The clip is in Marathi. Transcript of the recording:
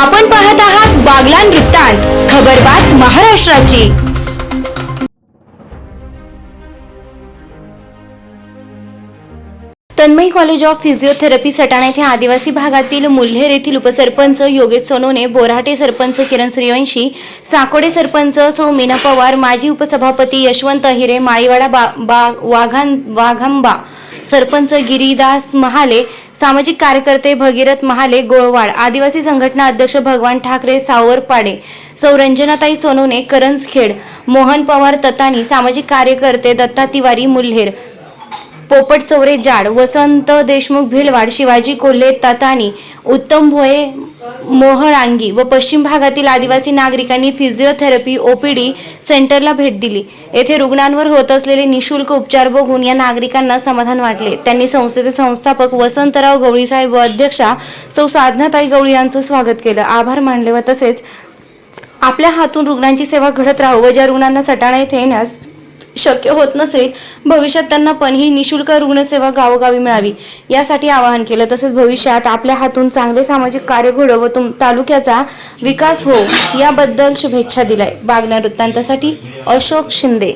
आपण पाहत आहात बागलान वृत्तांत खबरबात महाराष्ट्राची. Tanmay college of physiotherapy Satana येथे आदिवासी भागातील मुल्हेर येथील उपसरपंच योगेश सोनोने बोराटे सरपंच किरण सूर्यवंशी साकोडे सरपंच सौ मीना पवार माजी उपसभापती यशवंत हिरे माळीवाडा बा, बा वाघां वाघांबा सरपंच गिरीदास महाले सामाजिक कार्यकर्ते भगीरथ महाले गोळवाड आदिवासी संघटना अध्यक्ष भगवान ठाकरे सावरपाडे सौरंजनाताई सोनोने करंजखेड मोहन पवार ततानी सामाजिक कार्यकर्ते दत्ता तिवारी मुल्हेर पोपट चौरे जाड वसंत देशमुख भिलवाड शिवाजी कोल्हे तातानी उत्तम भोये मोहळांगी व पश्चिम भागातील आदिवासी नागरिकांनी फिजिओथेरपी ओपीडी सेंटरला भेट दिली. येथे रुग्णांवर होत असलेले निशुल्क उपचार बघून या नागरिकांना समाधान वाटले. त्यांनी संस्थेचे संस्थापक वसंतराव गवळीसाहेब व अध्यक्षा सौ साधनाताई गवळी यांचं स्वागत केलं. आभार मानले व तसेच आपल्या हातून रुग्णांची सेवा घडत राहू व ज्या रुग्णांना सटाणा येथे येण्यास शक्य होत नसेल भविष्यात त्यांना पण ही निशुल्क रुग्णसेवा गावोगावी मिळावी यासाठी आवाहन केलं. तसेच भविष्यात आपल्या हातून चांगले सामाजिक कार्य घडो व तुम तालुक्याचा विकास हो याबद्दल शुभेच्छा दिलाय बागण्या वृत्तांतासाठी अशोक शिंदे.